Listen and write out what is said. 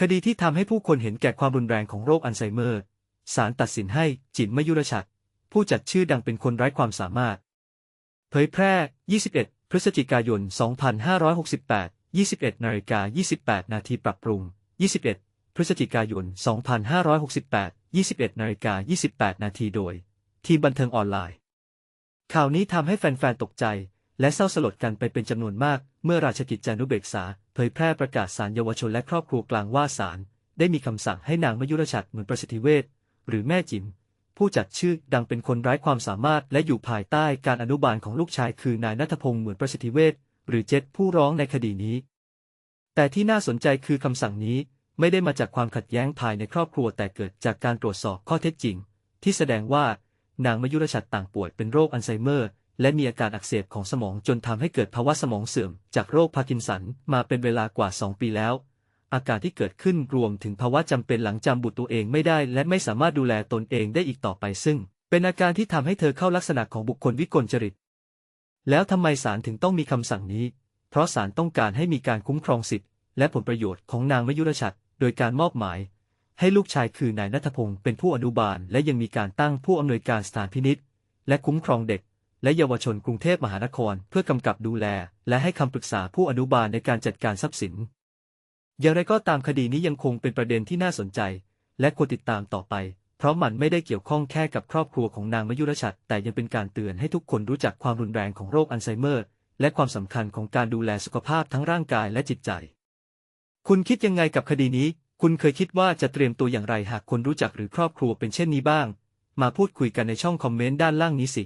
คดีที่ทำให้ผู้คนเห็นแก่ความรุนแรงของโรคอัลไซเมอร์ ศาลตัดสินให้จิตรมยุรชัดผู้จัดชื่อดังเป็นคนไร้ความสามารถ เผยแพร่ 21 พฤศจิกายน 2568 21นาฬิกา28 นาทีปรับปรุง 21 พฤศจิกายน 2568 21นาฬิกา28 นาทีโดย ทีมบันเทิงออนไลน์ ข่าวนี้ทำให้แฟนๆ ตกใจ และเศร้าสลดกันไปเป็นจำนวนมาก เมื่อราชกิจจานุเบกษา เผยแพร่ประกาศศาลเยาวชนและครอบครัวกลางว่าศาลได้มีคำสั่งให้นางมยุรชัดเหมือนประสิทธิเวชหรือแม่จิมผู้จัดชื่อดังเป็นคนไร้ความสามารถและอยู่ภายใต้การอนุบาลของลูกชายคือนายนัทพงศ์เหมือนประสิทธิเวชหรือเจษผู้ร้องในคดีนี้ แต่ที่น่าสนใจคือคำสั่งนี้ไม่ได้มาจากความขัดแย้งภายในครอบครัวแต่เกิดจากการตรวจสอบข้อเท็จจริง ที่แสดงว่านางมยุรชัดต่างป่วยเป็นโรคอัลไซเมอร์ และมีอาการอักเสบของสมองจนทำให้เกิดภาวะสมองเสื่อม จากโรคพาร์กินสันมาเป็นเวลากว่า 2 ปีแล้ว อาการที่เกิดขึ้นรวมถึงภาวะจำเป็นหลังจำบุตรตัวเองไม่ได้ และไม่สามารถดูแลตนเองได้อีกต่อไปซึ่ง เป็นอาการที่ทำให้เธอเข้าลักษณะของบุคคลวิกลจริต แล้วทำไมศาลถึงต้องมีคำสั่งนี้ เพราะศาลต้องการให้มีการคุ้มครองสิทธิและผลประโยชน์ของนางมยุรชัดโดยการมอบหมาย ให้ลูกชายคือนายนัทพงศ์เป็นผู้อนุบาล และยังมีการตั้งผู้อำนวยการสถานพินิษและคุ้มครองเด็ก และเยาวชนกรุงเทพมหานครเพื่อกำกับดูแล และให้คำปรึกษาผู้อนุบาลในการจัดการทรัพย์สิน อย่างไรก็ตามคดีนี้ยังคงเป็นประเด็นที่น่าสนใจ และควรติดตามต่อไป เพราะมันไม่ได้เกี่ยวข้องแค่กับครอบครัวของนางมยุรชัดแต่ยังเป็นการเตือนให้ทุกคนรู้จักความรุนแรงของโรคอัลไซเมอร์ และความสำคัญของการดูแลสุขภาพทั้งร่างกายและจิตใจ คุณคิดยังไงกับคดีนี้ คุณเคยคิดว่าจะเตรียมตัวอย่างไรหากคนรู้จักหรือครอบครัวเป็นเช่นนี้บ้าง มาพูดคุยกันในช่องคอมเมนต์ด้านล่างนี้สิ